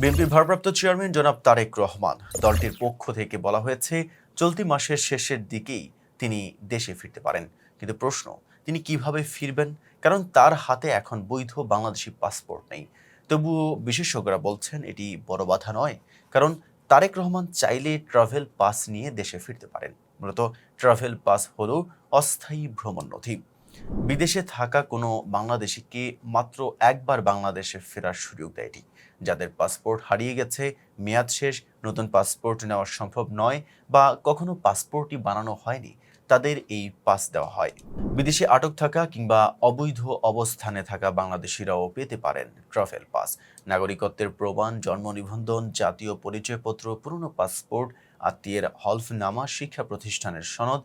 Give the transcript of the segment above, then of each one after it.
বিএনপির ভারপ্রাপ্ত চেয়ারম্যান জনাব তারেক রহমান দলটির পক্ষ থেকে বলা হয়েছে, চলতি মাসের শেষের দিকেই তিনি দেশে ফিরতে পারেন। কিন্তু প্রশ্ন, তিনি কীভাবে ফিরবেন? কারণ তার হাতে এখন বৈধ বাংলাদেশি পাসপোর্ট নেই। তবুও বিশেষজ্ঞরা বলছেন, এটি বড় বাধা নয়, কারণ তারেক রহমান চাইলে ট্রাভেল পাস নিয়ে দেশে ফিরতে পারেন। মূলত ট্রাভেল পাস হলো অস্থায়ী ভ্রমণ নথি। বিদেশে থাকা কোনো বাংলাদেশিকে মাত্র একবার বাংলাদেশে ফেরার সুযোগ দেয় এটি যাদের পাসপোর্ট হারিয়ে গেছে, মেয়াদ শেষ, নতুন পাসপোর্ট নেওয়া সম্ভব নয় বা কখনো পাসপোর্টই বানানো হয়নি, তাদের এই পাস দেওয়া হয়। বিদেশে আটক থাকা কিংবা অবৈধ অবস্থানে থাকা বাংলাদেশিরাও পেতে পারেন ট্রাভেল পাস। নাগরিকত্বের প্রমাণ, জন্ম নিবন্ধন, জাতীয় পরিচয়পত্র, পুরনো পাসপোর্ট, আত্মীয়ের হলফনামা, শিক্ষা প্রতিষ্ঠানের সনদ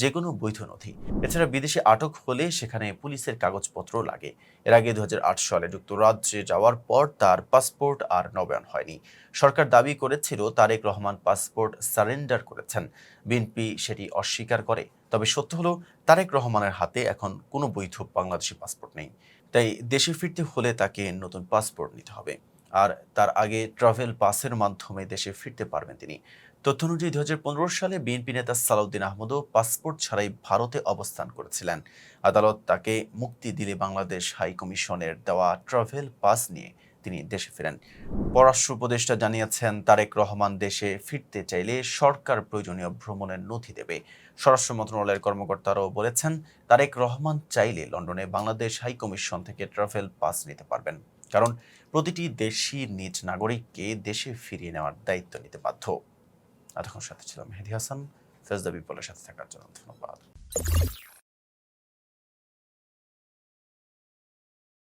যে কোনো বৈধ নথি। এছাড়া বিদেশে আটক হলে সেখানে পুলিশের কাগজপত্র লাগে। এর আগে দু সালে যুক্তরাজ্যে যাওয়ার পর তার পাসপোর্ট আর নবায়ন হয়নি। সরকার দাবি করেছিল, তারেক রহমান পাসপোর্ট সারেন্ডার করেছেন। বিএনপি সেটি অস্বীকার করে। তবে সত্য হলো, তারেক রহমানের হাতে এখন কোনো বৈধ বাংলাদেশি পাসপোর্ট নেই। তাই দেশে ফিরতে হলে তাকে নতুন পাসপোর্ট নিতে হবে। আর তার আগে ট্রাভেল পাসের মাধ্যমে দেশে ফিরতে পারবেন তিনি। তথ্য অনুযায়ী দুহাজার পনেরো সালে বিএনপি নেতা সালাউদ্দিন আহমদও পাসপোর্ট ছাড়াই ভারতে অবস্থান করেছিলেন। আদালত তাকে মুক্তি দিলে বাংলাদেশ হাই কমিশনের দেওয়া ট্রাভেল পাস নিয়ে তিনি দেশে ফেরেন। পররাষ্ট্র উপদেষ্টা জানিয়েছেন, তারেক রহমান দেশে ফিরতে চাইলে সরকার প্রয়োজনীয় ভ্রমণের নথি দেবে। স্বরাষ্ট্র মন্ত্রণালয়ের কর্মকর্তারাও বলেছেন, তারেক রহমান চাইলে লন্ডনে বাংলাদেশ হাই কমিশন থেকে ট্রাভেল পাস নিতে পারবেন। কারণ প্রতিটি দেশি নিজ নাগরিককে দেশে ফিরিয়ে নেওয়ার দায়িত্ব নিতে বাধ্য। এতক্ষণ সাথে ছিলাম মেহেদি হাসান। ফেজদা বিপলের সাথে থাকার জন্য ধন্যবাদ।